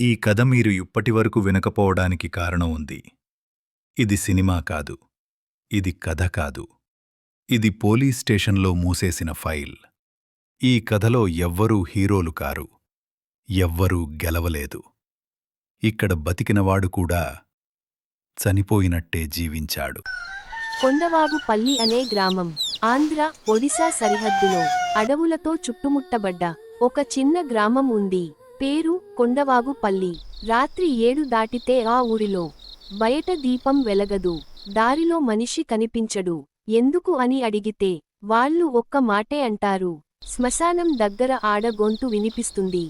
ఈ కథ మీరు ఇప్పటివరకు వినకపోవడానికి కారణం ఉంది. ఇది సినిమా కాదు. ఇది కథ కాదు. ఇది పోలీస్ స్టేషన్లో మూసేసిన ఫైల్. ఈ కథలో ఎవ్వరూ హీరోలు కారు. ఎవ్వరూ గెలవలేదు. ఇక్కడ బతికినవాడు కూడా చనిపోయినట్టే జీవించాడు. కొండవాగుపల్లి అనే గ్రామం ఆంధ్ర ఒడిశా సరిహద్దులో అడవులతో చుట్టుముట్టబడ్డ ఒక చిన్న గ్రామం ఉంది. పేరు కొండవాగుపల్లి. రాత్రి ఏడు దాటితే ఆ ఊరిలో బయట దీపం వెలగదు. దారిలో మనిషి కనిపించడు. ఎందుకు అని అడిగితే వాళ్ళు ఒక్క మాటే అంటారు. శ్మశానం దగ్గర ఆడ గొంతు వినిపిస్తుంది.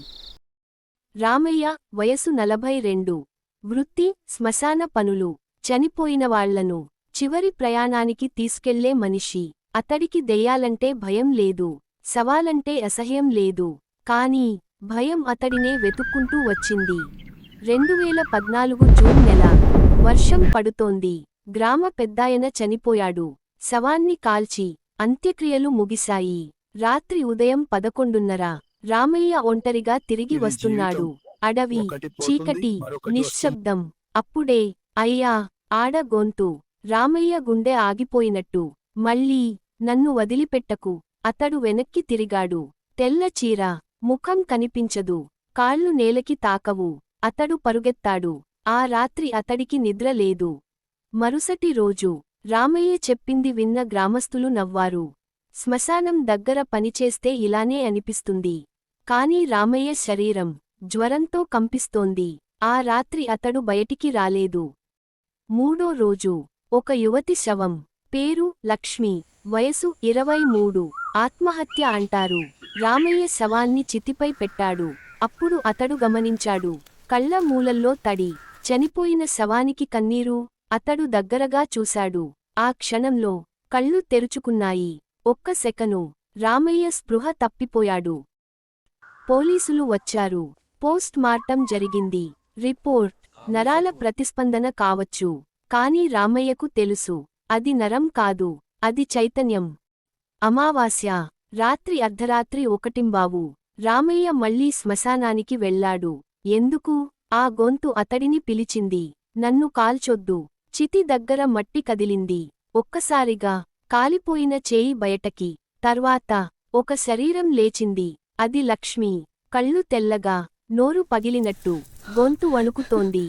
రామయ్య వయసు నలభై రెండు. వృత్తి శ్మశాన పనులు. చనిపోయిన వాళ్ళను చివరి ప్రయాణానికి తీసుకెళ్ళే మనిషి. అతడికి దెయ్యాలంటే భయం లేదు. సవాలంటే అసహ్యం లేదు. కాని భయం అతడినే వెతుక్కుంటూ వచ్చింది. రెండువేల పద్నాలుగు జూన్ నెల వర్షం పడుతోంది. గ్రామ పెద్దాయన చనిపోయాడు. శవాన్ని కాల్చి అంత్యక్రియలు ముగిశాయి. రాత్రి ఉదయం పదకొండున్నర రామయ్య ఒంటరిగా తిరిగి వస్తున్నాడు. అడవి చీకటి నిశ్శబ్దం. అప్పుడే అయ్యా ఆడ గొంతు. రామయ్య గుండె ఆగిపోయినట్టు. మళ్ళీ నన్ను వదిలిపెట్టకు. అతడు వెనక్కి తిరిగాడు. తెల్ల చీర ముఖం కనిపించదు. కాళ్ళు నేలకి తాకవు. అతడు పరుగెత్తాడు. ఆ రాత్రి అతడికి నిద్ర లేదు. మరుసటి రోజు రామయ్య చెప్పింది విన్న గ్రామస్తులు నవ్వారు. శ్మశానం దగ్గర పనిచేస్తే ఇలానే అనిపిస్తుంది. కాని రామయ్య శరీరం జ్వరంతో కంపిస్తోంది. ఆ రాత్రి అతడు బయటికి రాలేదు. మూడో రోజు ఒక యువతి శవం. పేరు లక్ష్మి. వయసు ఇరవై మూడు. ఆత్మహత్య అంటారు. రామయ్య శవాన్ని చితిపై పెట్టాడు. అప్పుడు అతడు గమనించాడు. కళ్ళ మూలల్లో తడి. చనిపోయిన శవానికి కన్నీరు. అతడు దగ్గరగా చూశాడు. ఆ క్షణంలో కళ్ళు తెరుచుకున్నాయి. ఒక్క సెకను రామయ్య స్పృహ తప్పిపోయాడు. పోలీసులు వచ్చారు. పోస్ట్ మార్టం జరిగింది. రిపోర్ట్ నరాల ప్రతిస్పందన కావచ్చు. కాని రామయ్యకు తెలుసు. అది నరం కాదు. అది చైతన్యం. అమావాస్య. రాత్రి అర్ధరాత్రి ఒకటింబావు. రామయ్య మళ్ళీ శ్మశానానికి వెళ్ళాడు. ఎందుకు? ఆ గొంతు అతడిని పిలిచింది. నన్ను కాల్చొద్దు. చితి దగ్గర మట్టి కదిలింది. ఒక్కసారిగా కాలిపోయిన చేయి బయటకి. తర్వాత ఒక శరీరం లేచింది. అది లక్ష్మి. కళ్ళు తెల్లగా నోరు పగిలినట్టు. గొంతు వణుకుతోంది.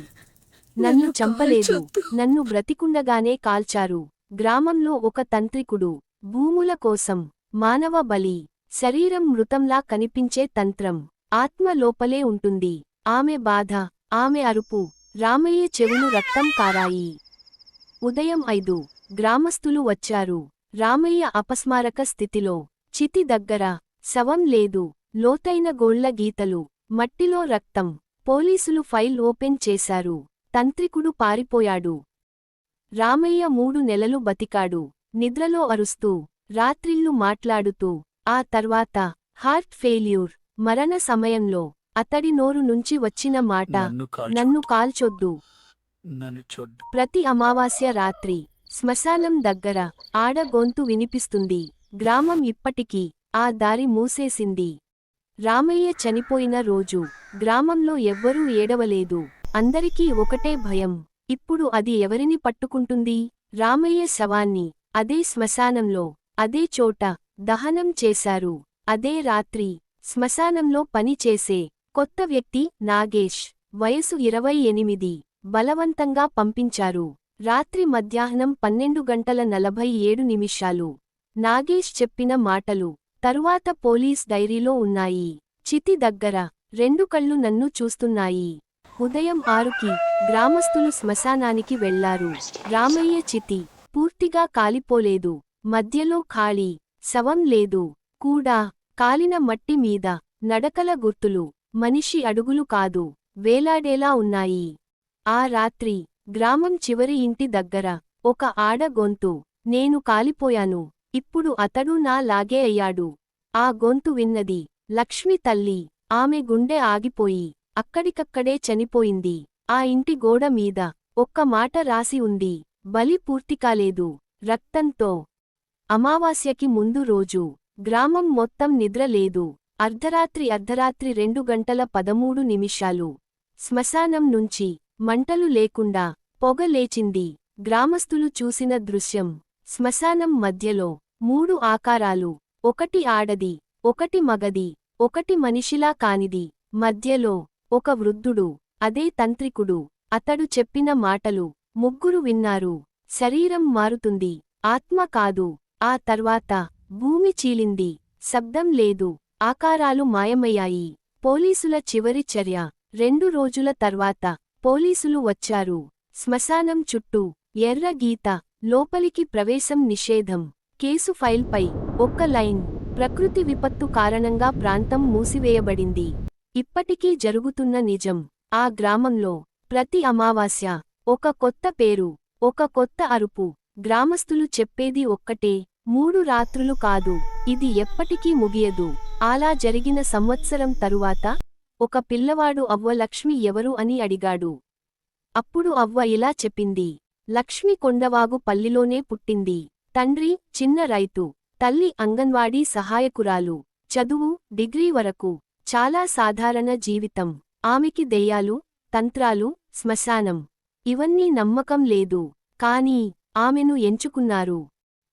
నన్ను చంపలేదు. నన్ను బ్రతికుండగానే కాల్చారు. గ్రామంలో ఒక తంత్రికుడు. భూముల కోసం మానవ బలి. శరీరం మృతంలా కనిపించే తంత్రం. ఆత్మ లోపలే ఉంటుంది. ఆమె బాధ ఆమె అరుపు. రామయ్య చెవులు రక్తం కారాయి. ఉదయం ఐదు. గ్రామస్తులు వచ్చారు. రామయ్య అపస్మారక స్థితిలో. చితి దగ్గర. శవం లేదు. లోతైన గోళ్ళ గీతలు. మట్టిలో రక్తం. పోలీసులు ఫైల్ ఓపెన్ చేశారు. తంత్రికుడు పారిపోయాడు. రామయ్య మూడు నెలలు బతికాడు. నిద్రలో అరుస్తూ రాత్రిళ్ళు మాట్లాడుతూ ఆ తర్వాత హార్ట్ ఫెయిల్యూర్ మరణ సమయంలో అతడి నోరు నుంచి వచ్చిన మాట నన్ను కాల్చు. నన్ను కాల్చొద్దు. ప్రతి అమావాస్య రాత్రి శ్మశానం దగ్గర ఆడ గొంతు వినిపిస్తుంది. గ్రామం ఇప్పటికీ ఆ దారి మూసేసింది. రామయ్య చనిపోయిన రోజు గ్రామంలో ఎవ్వరూ ఏడవలేదు. అందరికీ ఒకటే భయం. ఇప్పుడు అది ఎవరిని పట్టుకుంటుంది? రామయ్య శవాన్ని అదే శ్మశానంలో అదే చోట దహనం చేశారు. అదే రాత్రి శ్మశానంలో పని చేసే కొత్త వ్యక్తి నాగేష్ వయసు ఇరవై ఎనిమిది. బలవంతంగా పంపించారు. రాత్రి మధ్యాహ్నం పన్నెండు గంటల నలభై ఏడు నిమిషాలు. నాగేష్ చెప్పిన మాటలు తరువాత పోలీస్ డైరీలో ఉన్నాయి. చితి దగ్గర రెండు కళ్ళు నన్ను చూస్తున్నాయి. ఉదయం ఆరుకి గ్రామస్తులు శ్మశానానికి వెళ్ళారు. రామయ్య చితి పూర్తిగా కాలిపోలేదు. మధ్యలో ఖాళీ. శవం లేదు. కూడా. కాలిన మట్టి మీద. నడకల గుర్తులు. మనిషి అడుగులు కాదు. వేలాడేలా ఉన్నాయి. ఆ రాత్రి. గ్రామం చివరి ఇంటి దగ్గర. ఒక ఆడ గొంతు. నేను కాలిపోయాను. ఇప్పుడు అతడు నా లాగే అయ్యాడు. ఆ గొంతు విన్నది. లక్ష్మి తల్లి. ఆమె గుండె ఆగిపోయి. అక్కడికక్కడే చనిపోయింది. ఆ ఇంటి గోడ మీద. ఒక్క మాట రాసి ఉంది. బలి పూర్తికాలేదు. రక్తంతో. అమావాస్యకి ముందు రోజు. గ్రామం మొత్తం నిద్రలేదు అర్ధరాత్రి అర్ధరాత్రి రెండు గంటల పదమూడు నిమిషాలు. శ్మశానం నుంచి మంటలు లేకుండా పొగ లేచింది. గ్రామస్తులు చూసిన దృశ్యం. శ్మశానం మధ్యలో మూడు ఆకారాలు. ఒకటి ఆడది ఒకటి మగది ఒకటి మనిషిలా కానిది. మధ్యలో ఒక వృద్ధుడు అదే తంత్రికుడు. అతడు చెప్పిన మాటలు ముగ్గురు విన్నారు. శరీరం మారుతుంది. ఆత్మ కాదు. ఆ తర్వాత భూమి చీలింది. శబ్దం లేదు. ఆకారాలు మాయమయ్యాయి. పోలీసుల చివరి చర్య. రెండు రోజుల తర్వాత పోలీసులు వచ్చారు. శ్మశానం చుట్టూ ఎర్ర గీత. లోపలికి ప్రవేశం నిషేధం. కేసు ఫైల్పై ఒక్క లైన్. ప్రకృతి విపత్తు కారణంగా ప్రాంతం మూసివేయబడింది. ఇప్పటికీ జరుగుతున్న నిజం. ఆ గ్రామంలో ప్రతి అమావాస్య ఒక కొత్త పేరు ఒక కొత్త అరుపు. గ్రామస్తులు చెప్పేది ఒక్కటే. మూడు రాత్రులు కాదు ఇది ఎప్పటికీ ముగియదు. అలా జరిగిన సంవత్సరం తరువాత ఒక పిల్లవాడు అవ్వ లక్ష్మి ఎవరు అని అడిగాడు. అప్పుడు అవ్వ ఇలా చెప్పింది. లక్ష్మి కొండవాగు పల్లిలోనే పుట్టింది. తండ్రి చిన్న రైతు. తల్లి అంగన్వాడీ సహాయకురాలు. చదువు డిగ్రీ వరకు. చాలా సాధారణ జీవితం. ఆమెకి దెయ్యాలు తంత్రాలు శ్మశానం. ఇవన్నీ నమ్మకం లేదు. కాని ఆమెను ఎంచుకున్నారు.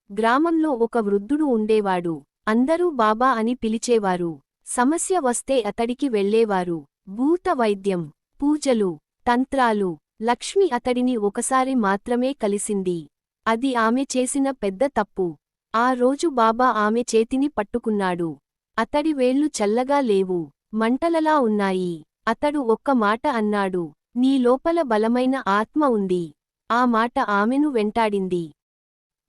గ్రామంలో ఒక వృద్ధుడు ఉండేవాడు. అందరూ బాబా అని పిలిచేవారు. సమస్య వస్తే అతడికి వెళ్ళేవారు. భూత వైద్యం పూజలు తంత్రాలు. లక్ష్మి అతడిని ఒకసారి మాత్రమే కలిసింది. అది ఆమె చేసిన పెద్ద తప్పు. ఆ రోజు బాబా ఆమె చేతిని పట్టుకున్నాడు. అతడి వేళ్ళు చల్లగా లేవు. మంటలలా ఉన్నాయి. అతడు ఒక్క మాట అన్నాడు. నీ లోపల బలమైన ఆత్మ ఉంది. ఆ మాట ఆమెను వెంటాడింది.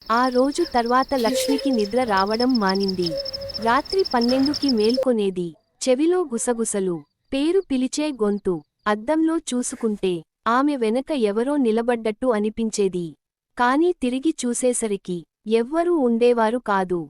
ఆ రోజు తర్వాత లక్ష్మికి నిద్ర రావడం మానింది. రాత్రి పన్నెండుకి మేల్కొనేది. చెవిలో గుసగుసలు. పేరు పిలిచే గొంతు. అద్దంలో చూసుకుంటే ఆమె వెనక ఎవరో నిలబడ్డట్టు అనిపించేది. కాని తిరిగి చూసేసరికి ఎవ్వరూ ఉండేవారు కాదు.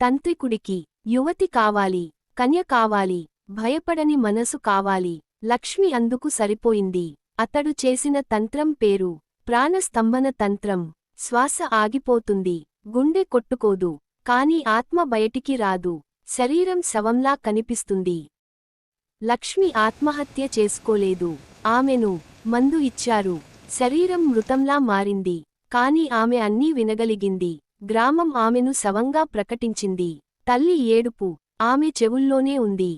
తంత్రికుడికి యువతి కావాలి కన్య కావాలి భయపడని మనసు కావాలి. లక్ష్మి అందుకు సరిపోయింది. అతడు చేసిన తంత్రం పేరు ప్రాణస్తంభన తంత్రం. శ్వాస ఆగిపోతుంది. గుండె కొట్టుకోదు. కాని ఆత్మ బయటికి రాదు. శరీరం శవంలా కనిపిస్తుంది. లక్ష్మి ఆత్మహత్య చేసుకోలేదు. ఆమెను మందు ఇచ్చారు. శరీరం మృతంలా మారింది. కాని ఆమె అన్నీ వినగలిగింది. గ్రామం ఆమెను శవంగా ప్రకటించింది. తల్లి ఏడుపు. ఆమె చెవుల్లోనే ఉంది.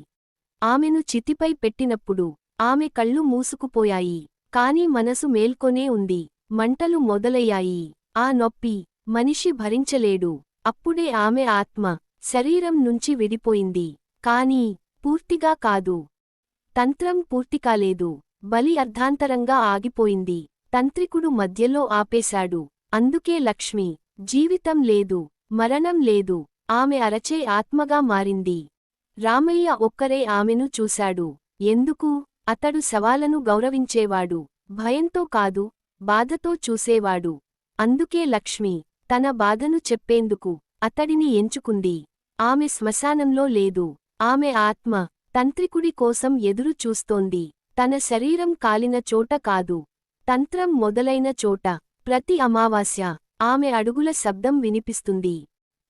ఆమెను చితిపై పెట్టినప్పుడు ఆమె కళ్ళు మూసుకుపోయాయి. కాని మనసు మేల్కొనే ఉంది. మంటలు మొదలయ్యాయి. ఆ నొప్పి మనిషి భరించలేడు. అప్పుడే ఆమె ఆత్మ శరీరం నుంచి విడిపోయింది. కాని పూర్తిగా కాదు. తంత్రం పూర్తికాలేదు బలి అర్ధాంతరంగా ఆగిపోయింది. తంత్రికుడు మధ్యలో ఆపేశాడు. అందుకే లక్ష్మి జీవితం లేదు మరణం లేదు. ఆమె అరచే ఆత్మగా మారింది. రామయ్య ఒక్కరే ఆమెను చూశాడు. ఎందుకు? అతడు సవాలను గౌరవించేవాడు. భయంతో కాదు బాధతో చూసేవాడు. అందుకే లక్ష్మి తన బాధను చెప్పేందుకు అతడిని ఎంచుకుంది. ఆమె శ్మశానంలో లేదు. ఆమె ఆత్మ తంత్రికుడి కోసం ఎదురు చూస్తోంది. తన శరీరం కాలిన చోట కాదు. తంత్రం మొదలైన చోట. ప్రతి అమావాస్య ఆమె అడుగుల శబ్దం వినిపిస్తుంది.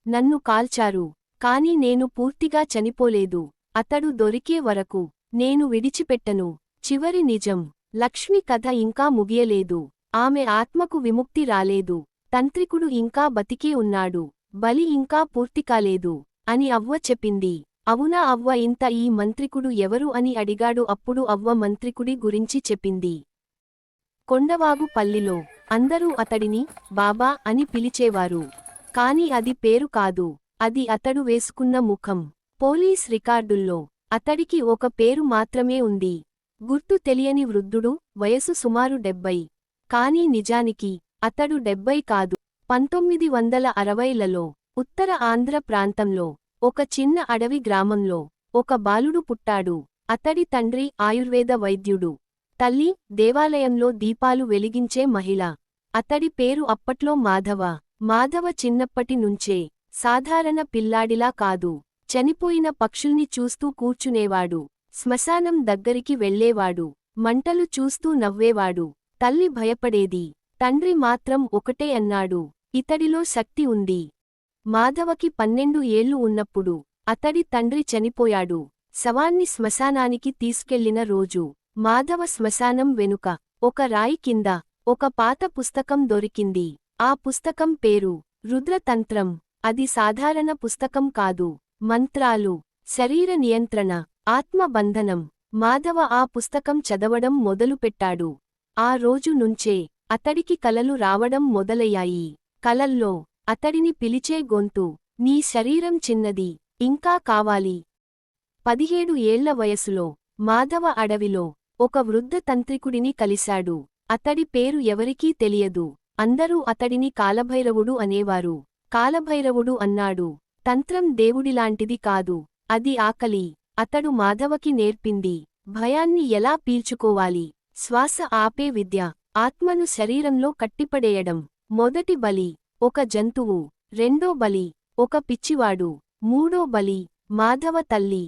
నన్ను కాల్చారు. కాని నేను పూర్తిగా చనిపోలేదు. అతడు దొరికే వరకు నేను విడిచిపెట్టను. చివరి నిజం. లక్ష్మి కథ ఇంకా ముగియలేదు. ఆమె ఆత్మకు విముక్తి రాలేదు. తంత్రికుడు ఇంకా బతికే ఉన్నాడు. బలి ఇంకా పూర్తికాలేదు అని అవ్వ చెప్పింది. అవునా అవ్వ ఇంత ఈ మంత్రికుడు ఎవరు అని అడిగాడు అప్పుడు అవ్వ మంత్రికుడి గురించి చెప్పింది. కొండవాగు పల్లిలో అందరూ అతడిని బాబా అని పిలిచేవారు. కాని అది పేరు కాదు. అది అతడు వేసుకున్న ముఖం. పోలీస్ రికార్డుల్లో అతడికి ఒక పేరు మాత్రమే ఉంది. గుర్తు తెలియని వృద్ధుడు వయసు సుమారు డెబ్బై. కాని నిజానికి అతడు డెబ్బై కాదు. పంతొమ్మిది వందల అరవైలలో ఉత్తర ఆంధ్ర ప్రాంతంలో ఒక చిన్న అడవి గ్రామంలో ఒక బాలుడు పుట్టాడు. అతడి తండ్రి ఆయుర్వేద వైద్యుడు. తల్లి దేవాలయంలో దీపాలు వెలిగించే మహిళ. అతడి పేరు అప్పట్లో మాధవ. మాధవ చిన్నప్పటి నుంచే సాధారణ పిల్లాడిలా కాదు. చనిపోయిన పక్షుల్ని చూస్తూ కూర్చునేవాడు. శ్మశానం దగ్గరికి వెళ్ళేవాడు. మంటలు చూస్తూ నవ్వేవాడు. తల్లి భయపడేది. తండ్రి మాత్రం ఒకటే అన్నాడు. ఇతడిలో శక్తి ఉంది. మాధవకి పన్నెండు ఏళ్ళు ఉన్నప్పుడు అతడి తండ్రి చనిపోయాడు. శవాన్ని శ్మశానానికి తీసుకెళ్ళిన రోజు మాధవ శ్మశానం వెనుక ఒక రాయి కింద ఒక పాత పుస్తకం దొరికింది. ఆ పుస్తకం పేరు రుద్రతంత్రం. అది సాధారణ పుస్తకం కాదు. మంత్రాలు శరీర నియంత్రణ ఆత్మబంధనం. మాధవ ఆ పుస్తకం చదవడం మొదలుపెట్టాడు. ఆ రోజు నుంచే అతడికి కలలు రావడం మొదలయ్యాయి. కలల్లో అతడిని పిలిచే గొంతు నీ శరీరం చిన్నది ఇంకా కావాలి. పదిహేడు ఏళ్ళ వయసులో మాధవ అడవిలో ఒక వృద్ధ తంత్రికుడిని కలిశాడు. అతడి పేరు ఎవరికీ తెలియదు. అందరూ అతడిని కాలభైరవుడు అనేవారు. కాలభైరవుడు అన్నాడు. తంత్రం దేవుడిలాంటిది కాదు. అది ఆకలి. అతడు మాధవకి నేర్పింది. భయాన్ని ఎలా పీల్చుకోవాలి? శ్వాస ఆపే విద్య. ఆత్మను శరీరంలో కట్టిపడేయడం. మొదటి బలి. ఒక జంతువు. రెండో బలి. ఒక పిచ్చివాడు. మూడో బలి. మాధవ తల్లి.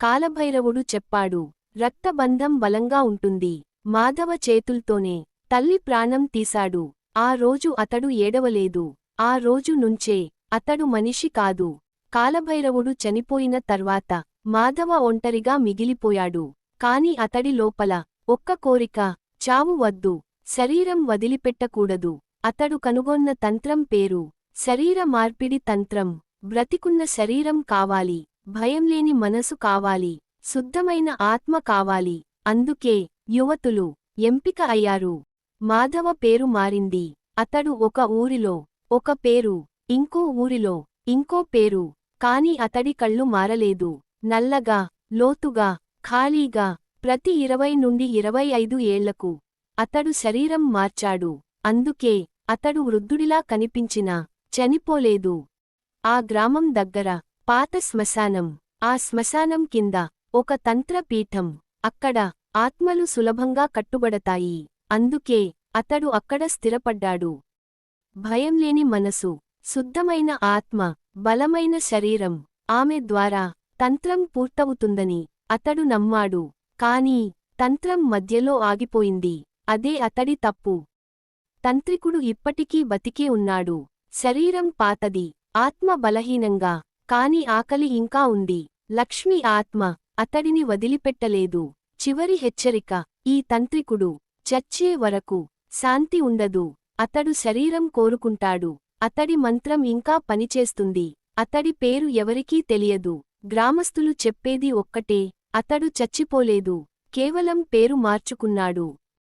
కాలభైరవుడు చెప్పాడు. రక్తబంధం బలంగా ఉంటుంది. మాధవ చేతుల్తోనే తల్లి ప్రాణం తీశాడు. ఆ రోజు అతడు ఏడవలేదు. ఆ రోజు నుంచే అతడు మనిషి కాదు. కాలభైరవుడు చనిపోయిన తర్వాత మాధవ ఒంటరిగా మిగిలిపోయాడు. కాని అతడి లోపల ఒక్క కోరిక చావు వద్దు. శరీరం వదిలిపెట్టకూడదు. అతడు కనుగొన్న తంత్రం పేరు. శరీర మార్పిడి తంత్రం. బ్రతికున్న శరీరం కావాలి. భయంలేని మనసు కావాలి. శుద్ధమైన ఆత్మ కావాలి. అందుకే యువతులు ఎంపిక అయ్యారు. మాధవ పేరు మారింది. అతడు ఒక ఊరిలో ఒక పేరు ఇంకో ఊరిలో ఇంకో పేరు. కాని అతడి కళ్ళు మారలేదు. నల్లగా లోతుగా ఖాళీగా ప్రతి ఇరవై నుండి ఇరవై ఐదు ఏళ్ళకు అతడు శరీరం మార్చాడు. అందుకే అతడు వృద్ధుడిలా కనిపించినా చనిపోలేదు. ఆ గ్రామం దగ్గర పాత శ్మశానం. ఆ శ్మశానం కింద ఒక తంత్రపీఠం. అక్కడ ఆత్మలు సులభంగా కట్టుబడతాయి. అందుకే అతడు అక్కడ స్థిరపడ్డాడు. భయంలేని మనసు శుద్ధమైన ఆత్మ బలమైన శరీరం ఆమె ద్వారా తంత్రం పూర్తవుతుందని అతడు నమ్మాడు. కాని తంత్రం మధ్యలో ఆగిపోయింది. అదే అతడి తప్పు. తంత్రికుడు ఇప్పటికీ బతికే ఉన్నాడు. శరీరం పాతది. ఆత్మ బలహీనంగా. కాని ఆకలి ఇంకా ఉంది. లక్ష్మి ఆత్మ అతడిని వదిలిపెట్టలేదు. చివరి హెచ్చరిక ఈ తంత్రికుడు చచ్చే వరకు శాంతి ఉండదు. అతడు శరీరం కోరుకుంటాడు. అతడి మంత్రం ఇంకా పనిచేస్తుంది. అతడి పేరు ఎవరికీ తెలియదు. గ్రామస్తులు చెప్పేది ఒక్కటే అతడు చచ్చిపోలేదు. కేవలం పేరు మార్చుకున్నాడు.